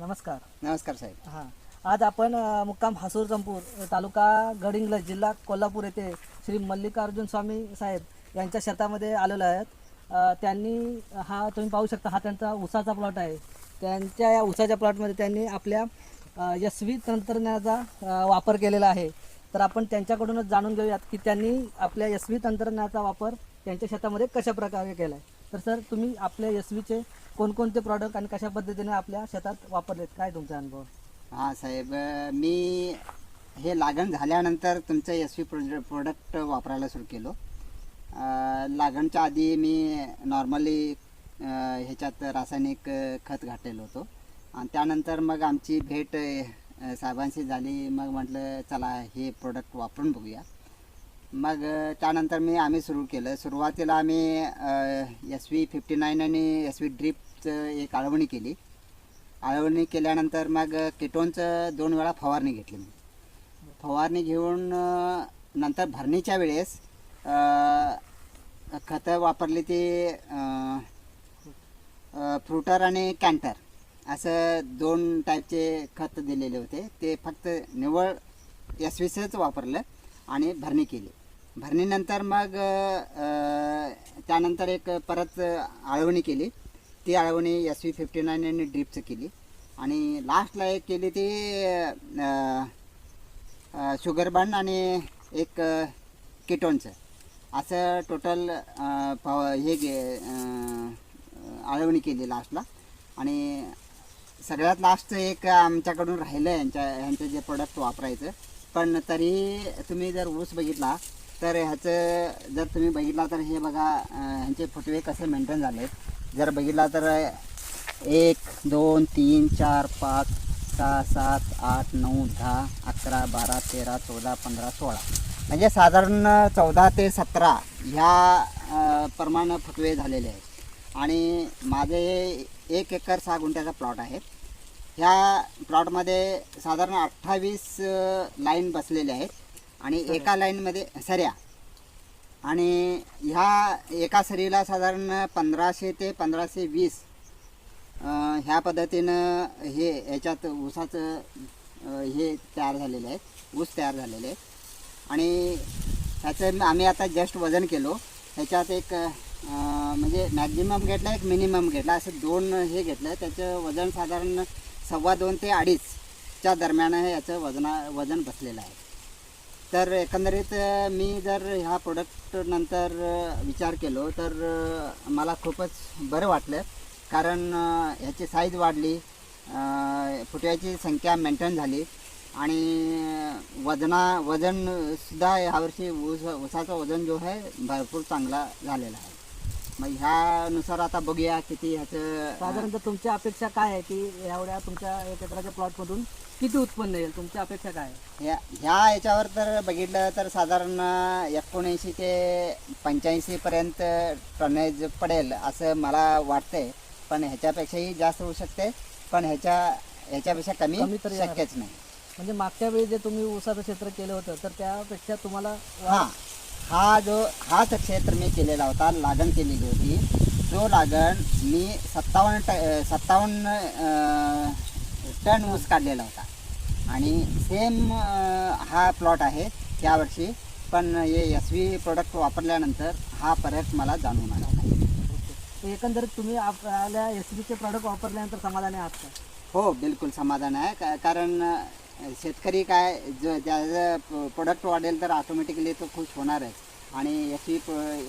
नमस्कार. नमस्कार साहेब. हां. आज आपण अ, मुक्काम हासूर चंपूर तालुका गडिंग्लज जिल्हा कोल्हापूर येथे श्री मल्लिकार्जुन स्वामी साहेब यांच्या शेतामध्ये आलेलो आहेत. अ, त्यांनी हा तुम्ही पाहू शकता हा त्यांचा ऊसाचा प्लॉट आहे. त्यांच्या या ऊसाच्या प्लॉटमध्ये त्यांनी आपल्या एस व्ही तंत्रज्ञानाचा अ, वापर केलेला आहे. तर आपण त्यांच्याकडूनच जाणून घेऊयात की त्यांनी आपल्या व्ही तंत्रज्ञानाचा वापर त्यांच्या शेतामध्ये कशा प्रकारे केला आहे तर सर तुम्ही आपल्या एस व्हीचे कोणकोणते प्रॉडक्ट आणि कशा पद्धतीने आपल्या शेतात वापरलेत? काय तुमचा अनुभव? हां साहेब मी हे लागण झाल्यानंतर तुमचं एस व्ही प्रोड प्रोडक्ट वापरायला सुरू केलो. लागणच्या आधी मी नॉर्मली ह्याच्यात रासायनिक खत घातलेलो होतो. आणि त्यानंतर मग आमची भेट साहेबांशी झाली. मग म्हटलं चला हे प्रोडक्ट वापरून बघूया. मग त्यानंतर मी आम्ही सुरू केलं. सुरुवातीला आम्ही एस व्ही फिफ्टी नाईन आणि एस व्ही ड्रीपचं एक आळवणी केली. आळवणी केल्यानंतर मग किटोनचं दोन वेळा फवारणी घेतली मी. फवारणी घेऊन नंतर भरणीच्या वेळेस खतं वापरली ती फ्रुटर आणि कॅन्टर. असं दोन टाईपचे खत दिलेले होते. ते फक्त निव्वळ एस वापरलं आणि भरणी केली. भरणीनंतर मग त्यानंतर एक परत आळवणी केली. ती आळवणी एस व्ही फिफ्टी नाईन आणि ड्रीपचं केली. आणि लास्टला एक केली ती शुगर बन आणि एक किटोनचं असं टोटल पव हे गे आळवणी केली लास्टला आणि सगळ्यात लास्टचं एक आमच्याकडून राहिलं यांच्या ह्यांचं जे प्रोडक्ट वापरायचं. पण तरी तुम्ही जर ऊस बघितला तर ह्याचं जर तुम्ही बघितला तर हे बघा ह्यांचे फुटवे कसे मेंटेन झाले. जर बघितला तर एक दोन तीन चार पाच सहा सात आठ नऊ दहा अकरा बारा तेरा चौदा पंधरा सोळा. म्हणजे साधारण चौदा ते सतरा ह्या प्रमाणं प्रमाण फुटवे झालेले आहेत. आणि माझे एक एकर सहा गुंठ्याचा प्लॉट आहे. ह्या प्लॉटमध्ये साधारण अठ्ठावीस लाईन बसलेले आहेत. आणि एका लाईनमध्ये सऱ्या. आणि ह्या एका सरीला साधारण पंधराशे ते पंधराशे वीस ह्या पद्धतीनं हे ह्याच्यात ऊसाचं हे तयार झालेलं आहे. ऊस तयार झालेले आहे. आणि ह्याचं आम्ही आता जस्ट वजन केलो. ह्याच्यात एक म्हणजे मॅक्झिमम घेतला एक मिनिमम घेतला. असं दोन हे घेतलं. त्याचं वजन साधारण सव्वा दोन ते अडीचच्या दरम्यान हे याचं वजना वजन बसलेलं आहे. तर एकंदरीत मी जर ह्या प्रोडक्ट नंतर विचार केलो तर मला खूपच बरं वाटलं. कारण ह्याची साईज वाढली फुट्याची संख्या मेंटेन झाली. आणि वजना वजनसुद्धा यावर्षी ऊस उसाचं वजन जो आहे भरपूर चांगला झालेला आहे. मग ह्यानुसार आता बघूया किती ह्याचं साधारणतः तुमच्या अपेक्षा काय आहे की एवढ्या तुमच्या एक एकराच्या प्लॉटमधून किती उत्पन्न येईल? तुमच्या अपेक्षा काय आहे? ह्या ह्या याच्यावर तर बघितलं तर साधारण एकोणऐंशी ते पंच्याऐंशीपर्यंत टनेज पडेल असं मला वाटतंय. पण ह्याच्यापेक्षाही जास्त होऊ शकते. पण ह्याच्या ह्याच्यापेक्षा कमी कमी तर येणार. शक्यच नाही. म्हणजे मागच्या वेळी जे तुम्ही ऊसाचं क्षेत्र केलं होतं तर त्यापेक्षा तुम्हाला वा- हा हा जो हाच क्षेत्र मी केलेला होता लागण केलेली होती. जो लागण मी सत्तावन्न ट सत्तावन्न टन ऊस काढलेला होता. आणि सेम हा प्लॉट आहे यावर्षी पण हे एस व्ही प्रोडक्ट वापरल्यानंतर हा फरक मला जाणून आला नाही. एकंदरीत तुम्ही आपल्या एस बीचे प्रॉडक्ट वापरल्यानंतर समाधानी आहात का? हो बिलकुल समाधान आहे. का कारण शेतकरी काय ज ज्याचं प्रोडक्ट वाढेल तर ऑटोमॅटिकली तो खुश होणारच. आणि याची प